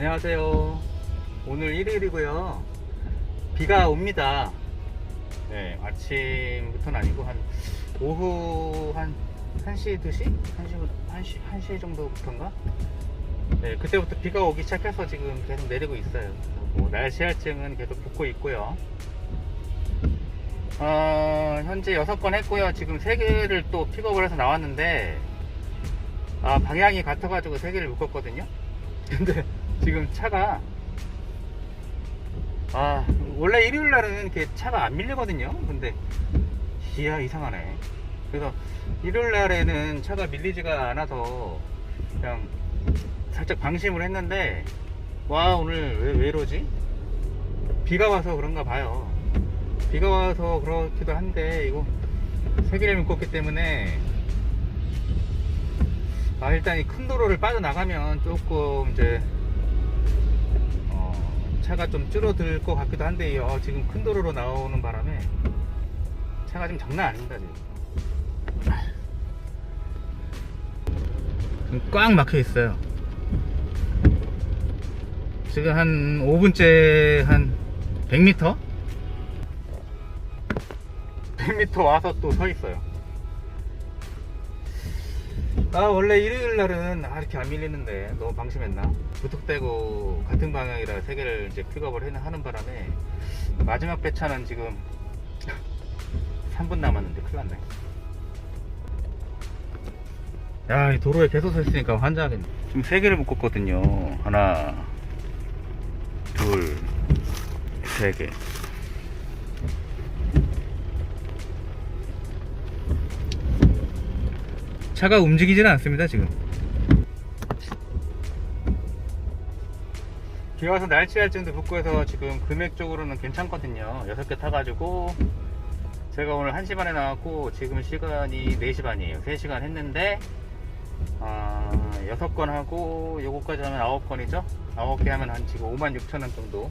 안녕하세요. 오늘 일요일이고요. 비가 옵니다. 네, 아침부터는 아니고 한 오후 한 1시, 2시? 1시, 1시, 1시 정도부터인가? 네, 그때부터 비가 오기 시작해서 지금 계속 내리고 있어요. 뭐 날씨 할증은 계속 붙고 있고요. 어, 현재 6건 했고요. 지금 3개를 또 픽업을 해서 나왔는데, 아, 방향이 같아가지고 3개를 묶었거든요. 근데 지금 차가, 아, 원래 일요일 날은 이렇게 차가 안 밀리거든요. 근데, 이야, 이상하네. 그래서 일요일 날에는 차가 밀리지가 않아서 그냥 살짝 방심을 했는데, 와, 오늘 왜, 왜 이러지? 비가 와서 그런가 봐요. 비가 와서 그렇기도 한데 이거 세 개를 묶었기 때문에 아 일단 이 큰 도로를 빠져나가면 조금 이제 어, 차가 좀 줄어들 것 같기도 한데 어, 지금 큰 도로로 나오는 바람에 차가 지금 장난 아닙니다 지금 꽉 막혀 있어요 지금 한 5분째 한 100m? 100m 와서 또 서 있어요. 아, 원래 일요일 날은 아, 이렇게 안 밀리는데 너무 방심했나? 무턱대고 같은 방향이라 세 개를 이제 픽업을 해- 하는 바람에 마지막 배차는 지금 3분 남았는데 큰일 났네. 야, 이 도로에 계속 서 있으니까 환장하겠네. 지금 세 개를 묶었거든요. 하나, 둘, 세 개. 차가 움직이지는 않습니다 지금. 비 와서 날치할 정도 붙고 해서 지금 금액적으로는 괜찮거든요. 6개 타가지고 제가 오늘 1시 반에 나왔고 지금 시간이 4시 반이에요. 3시간 했는데 아, 6건 하고 요거까지 하면 9건이죠? 9개 하면 한 지금 5만 6천원 정도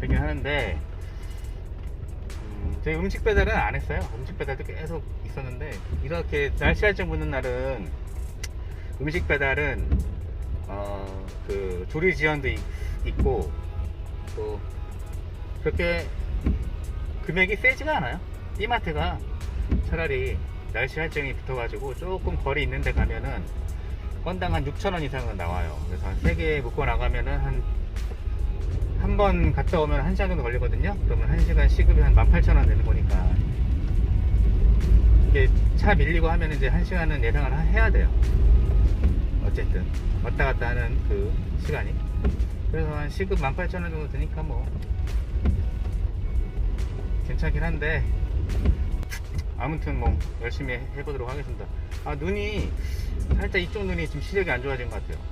되긴 하는데 음, 저희 음식 배달은 안 했어요. 음식 배달도 계속 있었는데 이렇게 날씨 할증 붙는 날은 음식 배달은 어, 그 조리 지원도 있, 있고 또 그렇게 금액이 세지가 않아요. 이마트가 차라리 날씨 할증이 붙어가지고 조금 거리 있는 데 가면은 건당 한 6,000원 이상은 나와요. 그래서 한 3개 묶고 나가면은 한 한 번 갔다 오면 1시간 정도 걸리거든요. 그러면 1시간 시급이 한 18,000원 되는 거니까. 이게 차 밀리고 하면 이제 1시간은 예상을 하- 해야 돼요. 어쨌든. 왔다 갔다 하는 그 시간이. 그래서 한 시급 18,000원 정도 드니까 뭐. 괜찮긴 한데. 아무튼 뭐 열심히 해보도록 하겠습니다. 아, 눈이, 살짝 이쪽 눈이 지금 시력이 안 좋아진 것 같아요.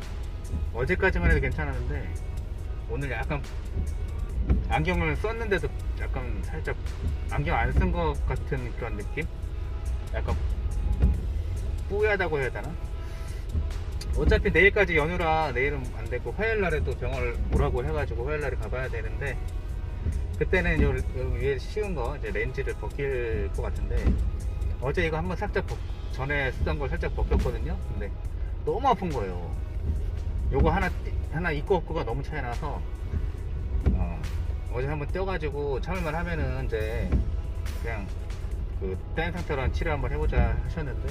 어제까지만 해도 괜찮았는데, 오늘 약간 안경을 썼는데도 약간 살짝 안경 안 쓴 것 같은 그런 느낌? 약간 뿌야다고 해야 되나? 어차피 내일까지 연휴라 내일은 안 되고 화요일 날에 또 병원을 오라고 해가지고 화요일 날에 가봐야 되는데 그때는 요, 요 위에 씌운 거 이제 렌즈를 벗길 것 같은데 어제 이거 한번 살짝 벗- 전에 쓰던 걸 살짝 벗겼거든요. 근데 너무 아픈 거예요. 요거 하나 띠- 하나 있고 없고가 너무 차이 나서 어, 어제 한번 떼어가지고 참을만 하면은 이제 그냥 그뗀 상태로 치료 한번 해보자 하셨는데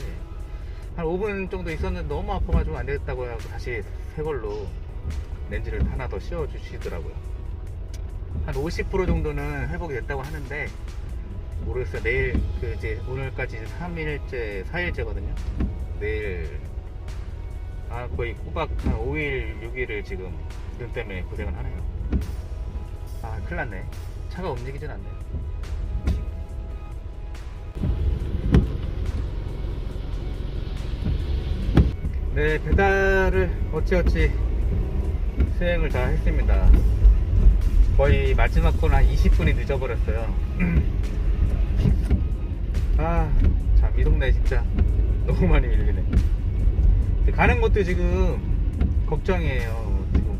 한 5분 정도 있었는데 너무 아파가지고 안 되겠다고 해서 다시 새 걸로 렌즈를 하나 더 씌워 주시더라고요. 한 50% 정도는 회복이 됐다고 하는데 모르겠어요. 내일 그 이제 오늘까지 3일째 4일째거든요. 내일 아 거의 꼬박 한 5일 6일을 지금 눈 때문에 고생을 하네요. 아 큰일 났네. 차가 움직이진 않네. 네 배달을 어찌어찌 수행을 다 했습니다. 거의 마지막 건 한 20분이 늦어버렸어요. 아참 이 동네 진짜 너무 많이 밀리네 가는 것도 지금 걱정이에요. 지금.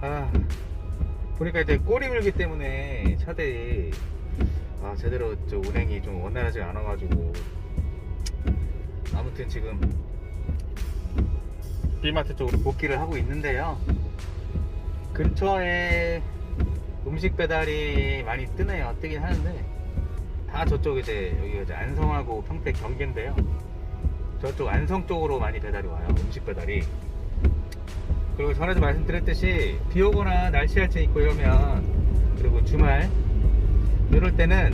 아 보니까 이제 꼬리 물기 때문에 차들이 아 제대로 저 운행이 좀 원활하지 않아가지고 아무튼 지금 B마트 쪽으로 복귀를 하고 있는데요. 근처에 음식 배달이 많이 뜨네요. 뜨긴 하는데 다 저쪽 이제 여기 이제 안성하고 평택 경계인데요. 저쪽 안성 쪽으로 많이 배달이 와요. 음식 배달이. 그리고 전에도 말씀드렸듯이 비 오거나 날씨 할지 있고 이러면 그리고 주말 이럴 때는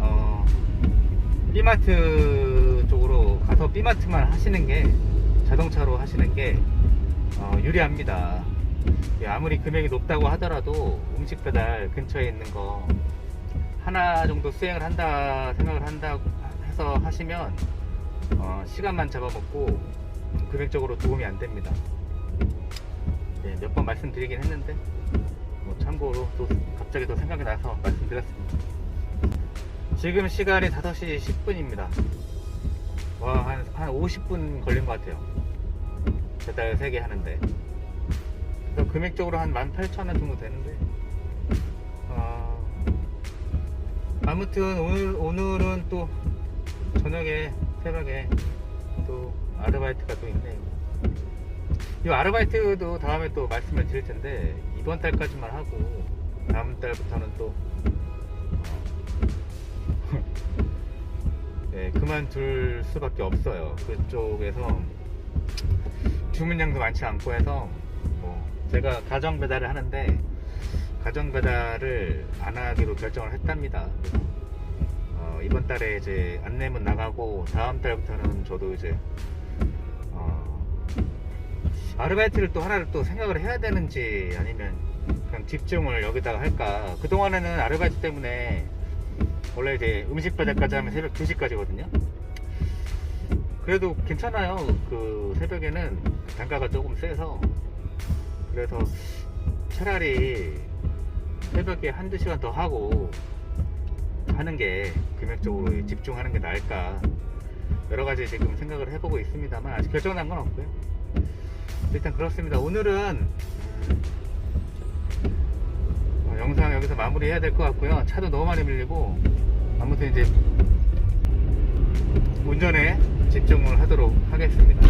어 B마트 쪽으로 가서 B마트만 하시는 게 자동차로 하시는 게 어, 유리합니다. 예, 아무리 금액이 높다고 하더라도 음식 배달 근처에 있는 거 하나 정도 수행을 한다 생각을 한다 해서 하시면 어, 시간만 잡아먹고 금액적으로 도움이 안 됩니다. 예, 몇번 말씀드리긴 했는데 뭐 참고로 또 갑자기 또 생각이 나서 말씀드렸습니다. 지금 시간이 5시 10분입니다. 와, 한, 한 50분 걸린 것 같아요. 배달 3개 하는데. 그래서 금액적으로 한 18,000원 정도 되는데. 어, 아무튼 오늘, 오늘은 또 저녁에, 새벽에 또 아르바이트가 또 있네요. 이 아르바이트도 다음에 또 말씀을 드릴 텐데, 이번 달까지만 하고, 다음 달부터는 또 네, 그만둘 수밖에 없어요. 그쪽에서 주문량도 많지 않고 해서 뭐 제가 가정 배달을 하는데 가정 배달을 안 하기로 결정을 했답니다. 이번 달에 이제 안내문 나가고 다음 달부터는 저도 이제 어, 아르바이트를 또 하나를 또 생각을 해야 되는지 아니면 그냥 집중을 여기다가 할까. 그동안에는 아르바이트 때문에 원래 이제 음식 배달까지 하면 새벽 2시까지거든요. 그래도 괜찮아요. 그 새벽에는 단가가 조금 세서. 그래서 차라리 새벽에 한두 시간 더 하고 하는 게 금액적으로 집중하는 게 나을까. 여러 가지 지금 생각을 해보고 있습니다만 아직 결정난 건 없고요. 일단 그렇습니다. 오늘은 어, 영상 여기서 마무리해야 될 것 같고요. 차도 너무 많이 밀리고 아무튼 이제 운전에 집중을 하도록 하겠습니다.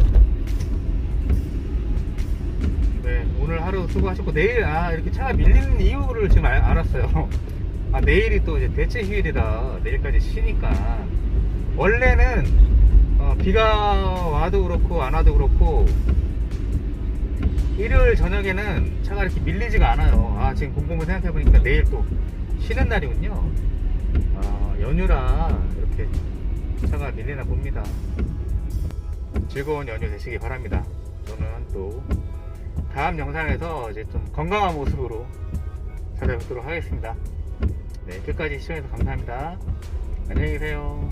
네, 오늘 하루 수고하셨고 내일 아 이렇게 차가 밀리는 이유를 지금 알, 알았어요. 아 내일이 또 이제 대체 휴일이다. 내일까지 쉬니까 원래는 어, 비가 와도 그렇고 안 와도 그렇고 일요일 저녁에는 차가 이렇게 밀리지가 않아요. 아, 지금 곰곰이 생각해보니까 내일 또 쉬는 날이군요. 아, 연휴라 이렇게 차가 밀리나 봅니다. 즐거운 연휴 되시기 바랍니다. 저는 또 다음 영상에서 이제 좀 건강한 모습으로 찾아뵙도록 하겠습니다. 네, 끝까지 시청해주셔서 감사합니다. 안녕히 계세요.